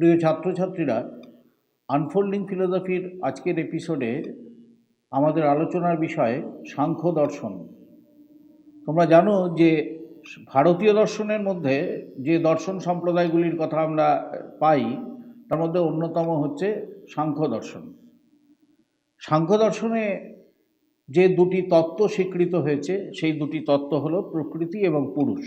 প্রিয় ছাত্রছাত্রীরা আনফোল্ডিং ফিলোসফির আজকের এপিসোডে আমাদের আলোচনার বিষয় সাংখ্য দর্শন। তোমরা জানো যে ভারতীয় দর্শনের মধ্যে যে দর্শন সম্প্রদায়গুলির কথা আমরা পাই, তার মধ্যে অন্যতম হচ্ছে সাংখ্য দর্শন। সাংখ্য দর্শনে যে দুটি তত্ত্ব স্বীকৃত হয়েছে, সেই দুটি তত্ত্ব হলো প্রকৃতি এবং পুরুষ।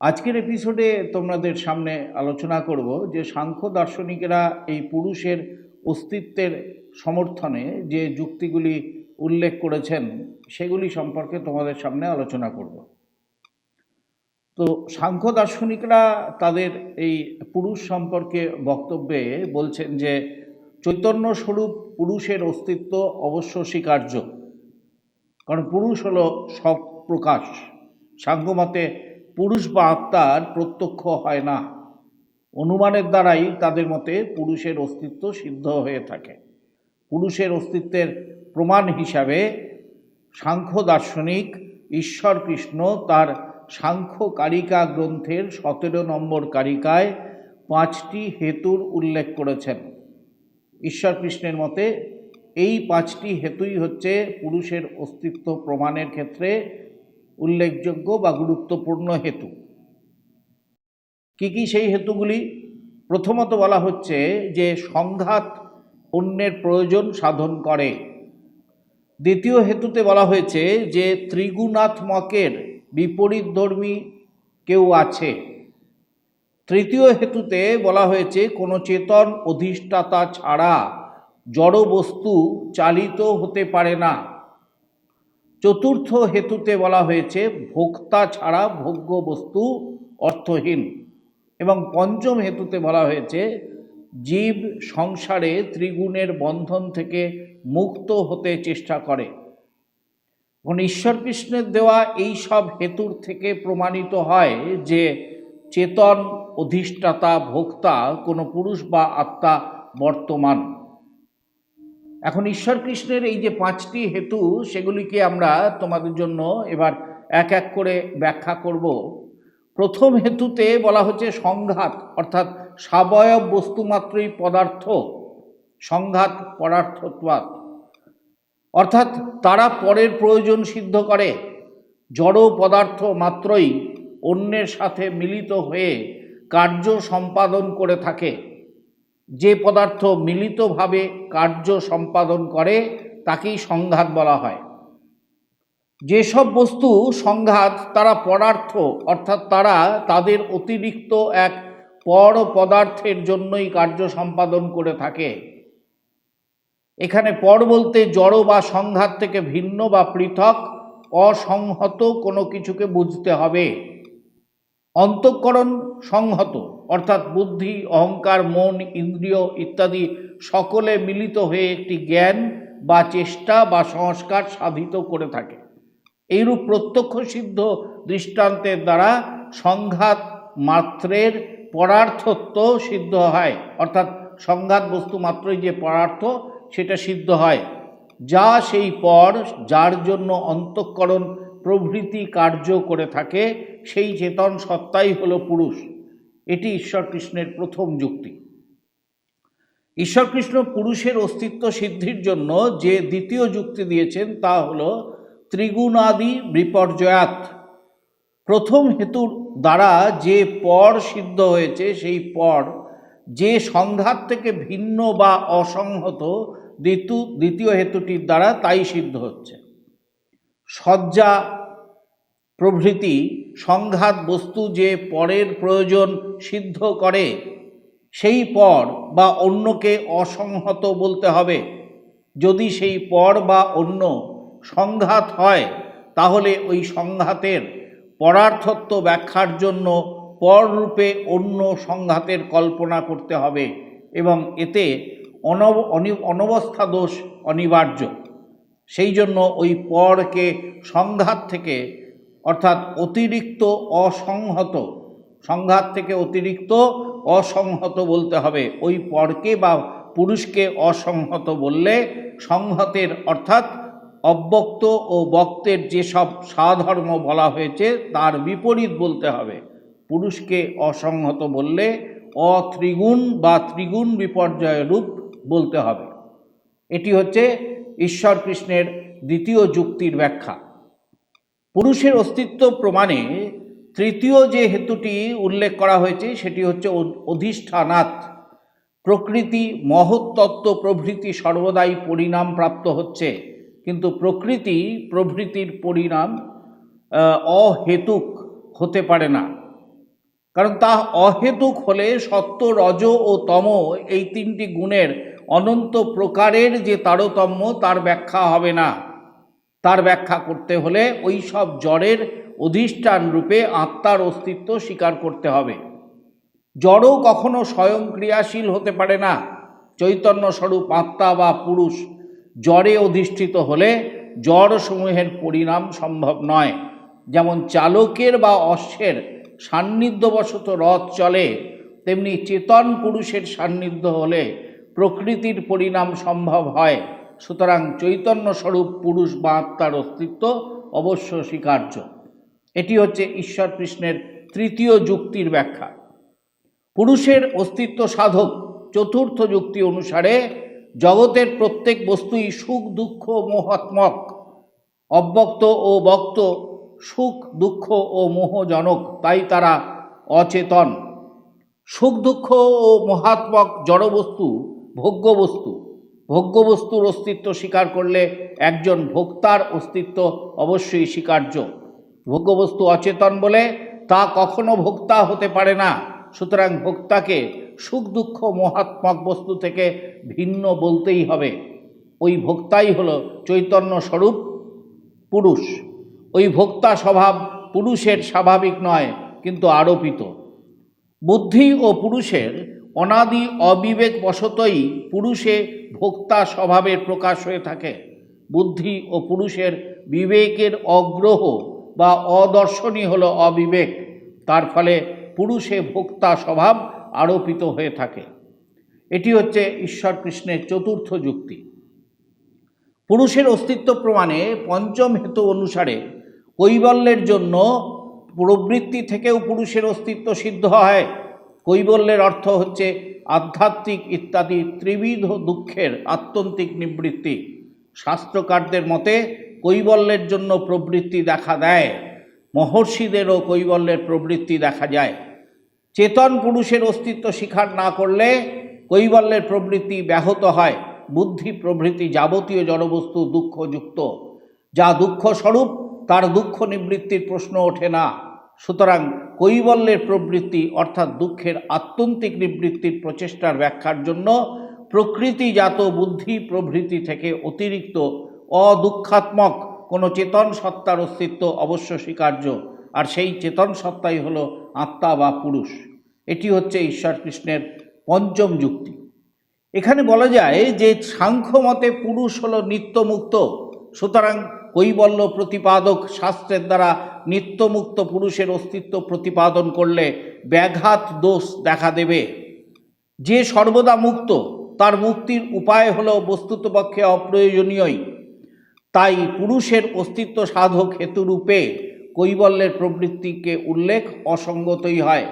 আজকের এপিসোডে তোমাদের সামনে আলোচনা করব যে সাংখ্য দার্শনিকেরা এই পুরুষের অস্তিত্বের সমর্থনে যে যুক্তিগুলি উল্লেখ করেছেন, সেগুলি সম্পর্কে তোমাদের সামনে আলোচনা করব। তো সাংখ্য দার্শনিকরা তাদের এই পুরুষ সম্পর্কে বক্তব্যে বলছেন যে চৈতন্য স্বরূপ পুরুষের অস্তিত্ব অবশ্য স্বীকার্য। কারণ পুরুষ হলো সব প্রকাশ সাংখ্যমতে পুরুষ বা আত্মার প্রত্যক্ষ হয় না। অনুমানের দ্বারাই তাদের মতে পুরুষের অস্তিত্ব সিদ্ধ হয়ে থাকে। পুরুষের অস্তিত্বের প্রমাণ হিসাবে সাংখ্য দার্শনিক ঈশ্বর কৃষ্ণ তার সাংখ্য কারিকা গ্রন্থের সতেরো নম্বর কারিকায় পাঁচটি হেতুর উল্লেখ করেছেন। ঈশ্বর কৃষ্ণের মতে, এই পাঁচটি হেতুই হচ্ছে পুরুষের অস্তিত্ব প্রমাণের ক্ষেত্রে উল্লেখযোগ্য বা গুরুত্বপূর্ণ হেতু। কি কি সেই হেতুগুলি? প্রথমত বলা হচ্ছে যে সংঘাত অন্যের প্রয়োজন সাধন করে। দ্বিতীয় হেতুতে বলা হয়েছে যে ত্রিগুণাত্মকের বিপরীত ধর্মী কেউ আছে। তৃতীয় হেতুতে বলা হয়েছে, কোনো চেতন অধিষ্ঠাতা ছাড়া জড় বস্তু চালিত হতে পারে না। চতুর্থ হেতুতে বলা হয়েছে, ভোক্তা ছাড়া ভোগ্য বস্তু অর্থহীন। এবং পঞ্চম হেতুতে বলা হয়েছে, জীব সংসারে ত্রিগুণের বন্ধন থেকে মুক্ত হতে চেষ্টা করে। ঈশ্বর কৃষ্ণের দেওয়া এই সব হেতুর থেকে প্রমাণিত হয় যে, চেতন অধিষ্ঠাতা, ভোক্তা, কোনো পুরুষ বা আত্মা বর্তমান। এখন ঈশ্বর কৃষ্ণের এই যে পাঁচটি হেতু, সেগুলিকে আমরা তোমাদের জন্য এবার এক এক করে ব্যাখ্যা করব। প্রথম হেতুতে বলা হচ্ছে সংঘাত, অর্থাৎ সাবয়ব বস্তুমাত্রই পদার্থ, সংঘাত পদার্থত্বাৎ। অর্থাৎ তারা পরের প্রয়োজন সিদ্ধ করে, জড় পদার্থ মাত্রই অন্যের সাথে মিলিত হয়ে কার্য সম্পাদন করে থাকে। যে পদার্থ মিলিতভাবে কার্য সম্পাদন করে, তাকেই সংঘাত বলা হয়। যেসব বস্তু সংঘাত, তারা পদার্থ, অর্থাৎ তারা তাদের অতিরিক্ত এক পর পদার্থের জন্যই কার্য সম্পাদন করে থাকে। এখানে পর বলতে জড় বা সংঘাত থেকে ভিন্ন বা পৃথক, অসংহত কোনো কিছুকে বুঝতে হবে। অন্তঃকরণ সংহত, অর্থাৎ বুদ্ধি, অহংকার, মন, ইন্দ্রিয় ইত্যাদি সকলে মিলিত হয়ে একটি জ্ঞান বা চেষ্টা বা সংস্কার সাধিত করে থাকে। এইরূপ প্রত্যক্ষ সিদ্ধ দৃষ্টান্তের দ্বারা সংঘাত মাত্রের পরার্থত্ব সিদ্ধ হয়। অর্থাৎ সংঘাত বস্তু মাত্রই যে পরার্থ, সেটা সিদ্ধ হয়। যা সেই পর, যার জন্য অন্তঃকরণ প্রভৃতি কার্য করে থাকে, সেই চেতন সত্তাই হলো পুরুষ। এটি ঈশ্বর কৃষ্ণের প্রথম যুক্তি। ঈশ্বর কৃষ্ণ পুরুষের অস্তিত্ব সিদ্ধির জন্য যে দ্বিতীয় যুক্তি দিয়েছেন তা হল ত্রিগুণাদি বিপর্যয়াত। প্রথম হেতুর দ্বারা যে পর সিদ্ধ হয়েছে, সেই পর যে সংঘাত থেকে ভিন্ন বা অসংহত দ্বিতীয় হেতুটির দ্বারা তাই সিদ্ধ হচ্ছে। সজ্জা প্রভৃতি, সংঘাত বস্তু যে পরের প্রয়োজন সিদ্ধ করে, সেই পর বা অন্যকে অসংহত বলতে হবে। যদি সেই পর বা অন্য সংঘাত হয়, তাহলে ওই সংঘাতের পরার্থত্ব ব্যাখ্যার জন্য পররূপে অন্য সংঘাতের কল্পনা করতে হবে এবং এতে অনব অনবস্থা দোষ অনিবার্য। সেই জন্য ওই পরকে সংঘাত থেকে, অর্থাৎ অতিরিক্ত অসংহত, সংঘাত থেকে অতিরিক্ত অসংহত বলতে হবে। ওই পরকে বা পুরুষকে অসংহত বললে সংহতের, অর্থাৎ অব্যক্ত ও বক্তের যেসব সাধর্ম বলা হয়েছে তার বিপরীত বলতে হবে। পুরুষকে অসংহত বললে অত্রিগুণ বা ত্রিগুণ বিপর্যয় রূপ বলতে হবে। এটি হচ্ছে ঈশ্বর কৃষ্ণের দ্বিতীয় যুক্তির ব্যাখ্যা। পুরুষের অস্তিত্ব প্রমাণে তৃতীয় যে হেতুটি উল্লেখ করা হয়েছে, সেটি হচ্ছে অ- অধিষ্ঠানাৎ প্রকৃতি মহত্তত্ত্ব প্রভৃতি সর্বদাই পরিণাম প্রাপ্ত হচ্ছে, কিন্তু প্রকৃতি প্রভৃতির পরিণাম অহেতুক হতে পারে না। কারণ তা অহেতুক হলে সত্য, রজ ও তম এই তিনটি গুণের অনন্ত প্রকারের যে তারতম্য, তার ব্যাখ্যা হবে না। তার ব্যাখ্যা করতে হলে ওই সব জড়ের অধিষ্ঠান রূপে আত্মার অস্তিত্ব স্বীকার করতে হবে। জড়ও কখনো স্বয়ং ক্রিয়াশীল হতে পারে না। চৈতন্য স্বরূপ আত্মা বা পুরুষ জড়ে অধিষ্ঠিত হলে জড় সমূহের পরিণাম সম্ভব নয়। যেমন চালকের বা অশ্বের সান্নিধ্যবশত রথ চলে, তেমনি চেতন পুরুষের সান্নিধ্য হলে প্রকৃতির পরিণাম সম্ভব হয়। সুতরাং চৈতন্য স্বরূপ পুরুষ বা আত্মার অস্তিত্ব অবশ্য স্বীকার্য। এটি হচ্ছে ঈশ্বর কৃষ্ণের তৃতীয় যুক্তির ব্যাখ্যা। পুরুষের অস্তিত্ব সাধক চতুর্থ যুক্তি অনুসারে জগতের প্রত্যেক বস্তুই সুখ, দুঃখ, মোহাত্মক, অব্যক্ত ও বক্ত, সুখ, দুঃখ ও মোহজনক, তাই তারা অচেতন। সুখ, দুঃখ ও মহাত্মক জড়বস্তু ভোগ্যবস্তু। ভোগ্যবস্তুর অস্তিত্ব স্বীকার করলে একজন ভোক্তার অস্তিত্ব অবশ্যই স্বীকার্য। ভোগ্যবস্তু অচেতন বলে তা কখনো ভোক্তা হতে পারে না। সুতরাং ভোক্তাকে সুখ দুঃখ মহাত্মক বস্তু থেকে ভিন্ন বলতেই হবে। ওই ভোক্তাই হলো চৈতন্য স্বরূপ, পুরুষ। ওই ভোক্তা স্বভাব পুরুষের স্বাভাবিক নয়, কিন্তু আরোপিত। বুদ্ধি ও পুরুষের অনাদি অবিবেক বশতই পুরুষে ভোক্তা স্বভাবের প্রকাশ হয়ে থাকে। বুদ্ধি ও পুরুষের বিবেকের অগ্রহ বা অদর্শনী হলো অবিবেক। তার ফলে পুরুষে ভোক্তা স্বভাব আরোপিত হয়ে থাকে। এটি হচ্ছে ঈশ্বর কৃষ্ণের চতুর্থ যুক্তি। পুরুষের অস্তিত্ব প্রমাণে পঞ্চম হেতু অনুসারে কৈবল্যের জন্য প্রবৃত্তি থেকেও পুরুষের অস্তিত্ব সিদ্ধ হয়। কৈবল্যের অর্থ হচ্ছে আধ্যাত্মিক ইত্যাদি ত্রিবিধ দুঃখের আত্যন্তিক নিবৃত্তি। শাস্ত্রকারদের মতে, কৈবল্যের জন্য প্রবৃত্তি দেখা দেয়, মহর্ষিদেরও কৈবল্যের প্রবৃত্তি দেখা যায়। চেতন পুরুষের অস্তিত্ব স্বীকার না করলে কৈবল্যের প্রবৃত্তি ব্যাহত হয়। বুদ্ধি প্রভৃতি যাবতীয় জড়বস্তু দুঃখযুক্ত। যা দুঃখস্বরূপ, তার দুঃখ নিবৃত্তির প্রশ্ন ওঠে না। সুতরাং কৈবল্যের প্রবৃত্তি অর্থাৎ দুঃখের আত্যন্তিক নিবৃত্তির প্রচেষ্টার ব্যাখ্যার জন্য প্রকৃতিজাত বুদ্ধি প্রভৃতি থেকে অতিরিক্ত অদুঃখাত্মক কোনো চেতন সত্তার অস্তিত্ব অবশ্য স্বীকার্য। আর সেই চেতন সত্তাই হলো আত্মা বা পুরুষ। এটি হচ্ছে ঈশ্বর কৃষ্ণের পঞ্চম যুক্তি। এখানে বলা যায় যে সাংখ্য মতে পুরুষ হলো নিত্যমুক্ত। সুতরাং কৈবল্য প্রতিপাদক শাস্ত্রের দ্বারা নিত্যমুক্ত পুরুষের অস্তিত্ব প্রতিপাদন করলে ব্যাঘাত দোষ দেখা দেবে। যে সর্বদা মুক্ত, তার মুক্তির উপায় হলো বস্তুতপক্ষে অপ্রয়োজনীয়ই। তাই পুরুষের অস্তিত্ব সাধক হেতুরূপে কৈবল্যের প্রবৃত্তিকে উল্লেখ অসঙ্গতই হয়।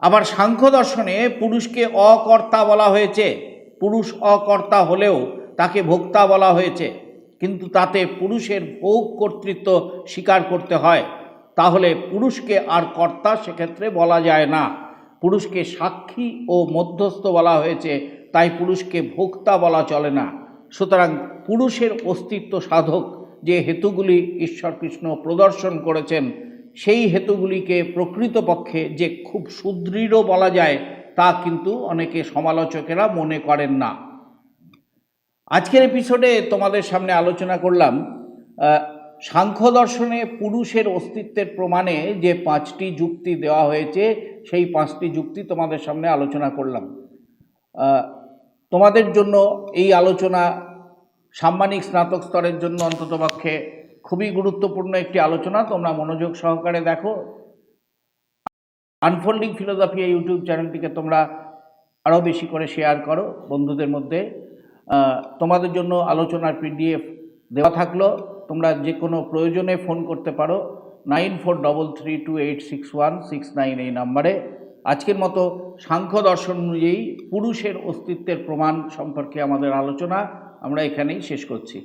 আবার সাংখ্য দর্শনে পুরুষকে অকর্তা বলা হয়েছে। পুরুষ অকর্তা হলেও তাকে ভোক্তা বলা হয়েছে। কিন্তু তাতে পুরুষের ভোগ কর্তৃত্ব স্বীকার করতে হয়। তাহলে পুরুষকে আর কর্তা সেক্ষেত্রে বলা যায় না। পুরুষকে সাক্ষী ও মধ্যস্থ বলা হয়েছে, তাই পুরুষকে ভোক্তা বলা চলে না। সুতরাং পুরুষের অস্তিত্ব সাধক যে হেতুগুলি ঈশ্বর কৃষ্ণ প্রদর্শন করেছেন, সেই হেতুগুলিকে প্রকৃতপক্ষে যে খুব সুদৃঢ় বলা যায়, তা কিন্তু অনেকে সমালোচকেরা মনে করেন না। আজকের এপিসোডে তোমাদের সামনে আলোচনা করলাম সাংখ্য দর্শনে পুরুষের অস্তিত্বের প্রমাণে যে পাঁচটি যুক্তি দেওয়া হয়েছে, সেই পাঁচটি যুক্তি তোমাদের সামনে আলোচনা করলাম। তোমাদের জন্য এই আলোচনা সাম্মানিক স্নাতক স্তরের জন্য অন্ততপক্ষে খুবই গুরুত্বপূর্ণ একটি আলোচনা, তোমরা মনোযোগ সহকারে দেখো। আনফোল্ডিং ফিলোসফি ইউটিউব চ্যানেলটিকে তোমরা আরও বেশি করে শেয়ার করো বন্ধুদের মধ্যে। তোমাদের জন্য আলোচনার পিডিএফ দেওয়া থাকল। তোমরা যে কোনো প্রয়োজনে ফোন করতে পারো। Nine four double three two eight six one six nine এই নাম্বারে। আজকের মতো সাংখ্য দর্শন অনুযায়ী পুরুষের অস্তিত্বের প্রমাণ সম্পর্কে আমাদের আলোচনা আমরা এখানেই শেষ করছি।